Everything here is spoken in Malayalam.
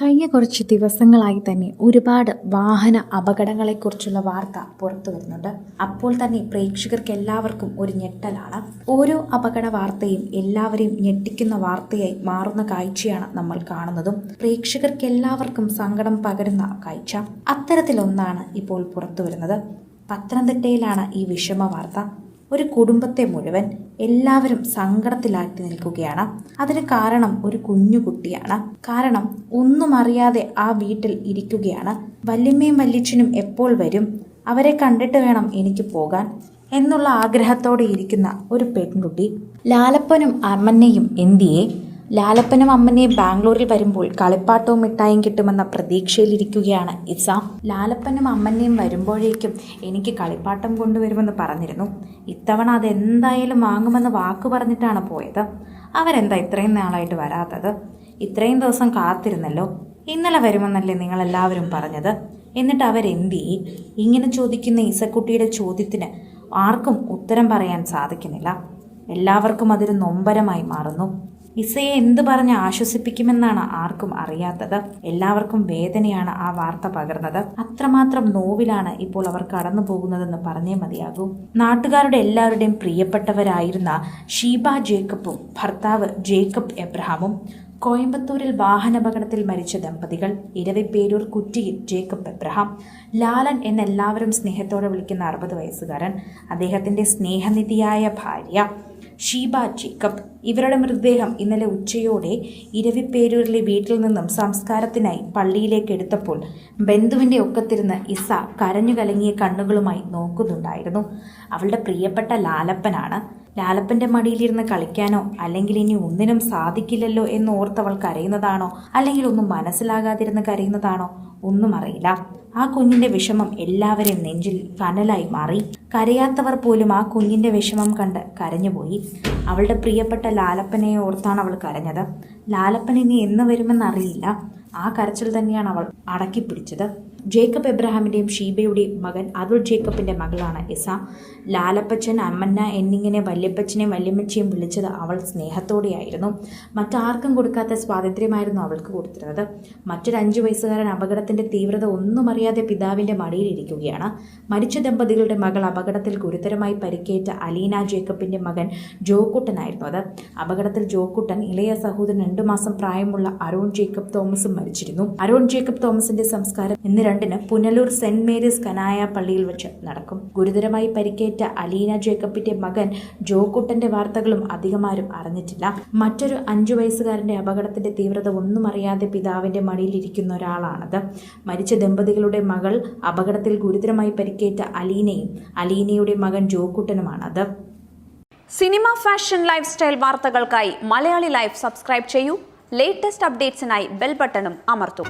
കഴിഞ്ഞ കുറച്ച് ദിവസങ്ങളായി തന്നെ ഒരുപാട് വാഹന അപകടങ്ങളെക്കുറിച്ചുള്ള വാർത്ത പുറത്തു വരുന്നുണ്ട്. അപ്പോൾ തന്നെ പ്രേക്ഷകർക്ക് എല്ലാവർക്കും ഒരു ഞെട്ടലാണ്. ഓരോ അപകട വാർത്തയും എല്ലാവരെയും ഞെട്ടിക്കുന്ന വാർത്തയായി മാറുന്ന കാഴ്ചയാണ് നമ്മൾ കാണുന്നതും. പ്രേക്ഷകർക്ക് എല്ലാവർക്കും സങ്കടം പകരുന്ന കാഴ്ച. അത്തരത്തിലൊന്നാണ് ഇപ്പോൾ പുറത്തു വരുന്നത്. പത്തനംതിട്ടയിലാണ് ഈ വിഷമ വാർത്ത ഒരു കുടുംബത്തെ മുഴുവൻ എല്ലാവരും സങ്കടത്തിലാക്കി നിൽക്കുകയാണ്. അതിന് കാരണം ഒരു കുഞ്ഞു കുട്ടിയാണ്. കാരണം ഒന്നും അറിയാതെ ആ വീട്ടിൽ ഇരിക്കുകയാണ്. വല്യമ്മയും വല്യച്ഛനും എപ്പോൾ വരും? അവരെ കണ്ടിട്ട് വേണം എനിക്ക് പോകാൻ എന്നുള്ള ആഗ്രഹത്തോടെ ഇരിക്കുന്ന ഒരു പെൺകുട്ടി. ലാലപ്പനും അമ്മനെയും എന്തിയെ? ലാലപ്പനും അമ്മനെ ബാംഗ്ലൂരിൽ വരുമ്പോൾ കളിപ്പാട്ടവും മിഠായും കിട്ടുമെന്ന പ്രതീക്ഷയിലിരിക്കുകയാണ് ഇസ. ലാലപ്പനും അമ്മനെയും വരുമ്പോഴേക്കും എനിക്ക് കളിപ്പാട്ടം കൊണ്ടുവരുമെന്ന് പറഞ്ഞിരുന്നു. ഇത്തവണ അതെന്തായാലും വാങ്ങുമെന്ന് വാക്ക് പറഞ്ഞിട്ടാണ് പോയത്. അവരെന്താ ഇത്രയും നാളായിട്ട് വരാത്തത്? ഇത്രയും ദിവസം കാത്തിരുന്നല്ലോ. ഇന്നലെ വരുമെന്നല്ലേ നിങ്ങളെല്ലാവരും പറഞ്ഞത്. എന്നിട്ട് അവരെന്തി? ഇങ്ങനെ ചോദിക്കുന്ന ഇസക്കുട്ടിയുടെ ചോദ്യത്തിന് ആർക്കും ഉത്തരം പറയാൻ സാധിക്കുന്നില്ല. എല്ലാവർക്കും അതൊരു നൊമ്പരമായി മാറുന്നു. ഇസയെ എന്ത് പറഞ്ഞ് ആശ്വസിപ്പിക്കുമെന്നാണ് ആർക്കും അറിയാത്തത്. എല്ലാവർക്കും വേദനയാണ് ആ വാർത്ത പകർന്നത്. അത്രമാത്രം നോവിലാണ് ഇപ്പോൾ അവർ കടന്നു പോകുന്നതെന്ന് പറഞ്ഞേ മതിയാകൂ. നാട്ടുകാരുടെ എല്ലാവരുടെയും പ്രിയപ്പെട്ടവരായിരുന്ന ഷീബ ജേക്കബും ഭർത്താവ് ജേക്കബ് എബ്രഹാമും കോയമ്പത്തൂരിൽ വാഹനാപകടത്തിൽ മരിച്ച ദമ്പതികൾ ഇരവിപ്പേരൂർ കുറ്റിയിൽ ജേക്കബ് എബ്രഹാം ലാലൻ എന്നെല്ലാവരും സ്നേഹത്തോടെ വിളിക്കുന്ന അറുപത് വയസ്സുകാരൻ അദ്ദേഹത്തിന്റെ സ്നേഹനിധിയായ ഭാര്യ ഷീബ ജേക്കബ് ഇവരുടെ മൃതദേഹം ഇന്നലെ ഉച്ചയോടെ ഇരവിപ്പേരൂരിലെ വീട്ടിൽ നിന്നും സംസ്കാരത്തിനായി പള്ളിയിലേക്ക് എടുത്തപ്പോൾ ബന്ധുവിന്റെ ഒക്കത്തിരുന്ന് ഇസ കരഞ്ഞു കലങ്ങിയ കണ്ണുകളുമായി നോക്കുന്നുണ്ടായിരുന്നു. അവളുടെ പ്രിയപ്പെട്ട ലാലപ്പനാണ്. ലാലപ്പന്റെ മടിയിലിരുന്ന് കളിക്കാനോ അല്ലെങ്കിൽ ഇനി ഒന്നിനും സാധിക്കില്ലല്ലോ എന്ന് ഓർത്തവൾ കരയുന്നതാണോ? അല്ലെങ്കിൽ ഒന്നും മനസ്സിലാകാതിരുന്ന് കരയുന്നതാണോ? ഒന്നും അറിയില്ല. ആ കുഞ്ഞിന്റെ വിഷമം എല്ലാവരെയും നെഞ്ചിൽ കനലായി മാറി. കരയാത്തവർ പോലും ആ കുഞ്ഞിന്റെ വിഷമം കണ്ട് കരഞ്ഞുപോയി. അവളുടെ പ്രിയപ്പെട്ട ലാലപ്പനെ ഓർത്താണ് അവൾ കരഞ്ഞത്. ലാലപ്പൻ ഇനി എന്ന് വരുമെന്നറിയില്ല ആ കരച്ചിൽ തന്നെയാണ് അവൾ അടക്കി പിടിച്ചത് ജേക്കബ് എബ്രഹാമിന്റെയും ഷീബയുടെയും മകൻ അതുൽ ജേക്കബിന്റെ മകളാണ് ഇസ ലാലപ്പച്ചൻ അമ്മന്ന എന്നിങ്ങനെ വല്യപ്പച്ചനെയും വല്യമ്മച്ചയും വിളിച്ചത് അവൾ സ്നേഹത്തോടെയായിരുന്നു. മറ്റാർക്കും കൊടുക്കാത്ത സ്വാതന്ത്ര്യമായിരുന്നു അവൾക്ക് കൊടുത്തിരുന്നത്. അഞ്ചു വയസ്സുകാരൻ അപകടത്തിന്റെ തീവ്രത ഒന്നും അറിയാതെ പിതാവിന്റെ മടിയിലിരിക്കുകയാണ് മരിച്ച ദമ്പതികളുടെ മകൾ അപകടത്തിൽ ഗുരുതരമായി പരിക്കേറ്റ അലീന ജേക്കബിന്റെ മകൻ ജോക്കുട്ടനായിരുന്നു അത്. അപകടത്തിൽ ജോക്കുട്ടൻ ഇളയ സഹോദരൻ രണ്ടു മാസം പ്രായമുള്ള അരുൺ ജേക്കബ് തോമസും മരിച്ചിരുന്നു. അരുൺ ജേക്കബ് തോമസിന്റെ സംസ്കാരം ഇന്ന് രണ്ടിന് പുനലൂർ സെന്റ് മേരീസ് കനായ പള്ളിയിൽ വെച്ച് നടക്കും. ഗുരുതരമായി പരിക്കേറ്റ അലീന ജേക്കബിന്റെ മകൻ ജോക്കുട്ടന്റെ വാർത്തകളും അധികമാരും അറിഞ്ഞിട്ടില്ല. മറ്റൊരു അഞ്ചു വയസ്സുകാരന്റെ അപകടത്തിന്റെ തീവ്രത ഒന്നും അറിയാതെ പിതാവിന്റെ മടിയിലിരിക്കുന്ന ഒരാളാണത്. മരിച്ച ദമ്പതികളുടെ മകൾ അപകടത്തിൽ ഗുരുതരമായി പരിക്കേറ്റ അലീനയും അലീനയുടെ മകൻ ജോക്കുട്ടനുമാണത്. സിനിമ ഫാഷൻ ലൈഫ് സ്റ്റൈൽ വാർത്തകൾക്കായി മലയാളി ലൈഫ് സബ്സ്ക്രൈബ് ചെയ്യൂ. ലേറ്റസ്റ്റ് അപ്ഡേറ്റ്സിനായി ബെൽ ബട്ടണും അമർത്തും.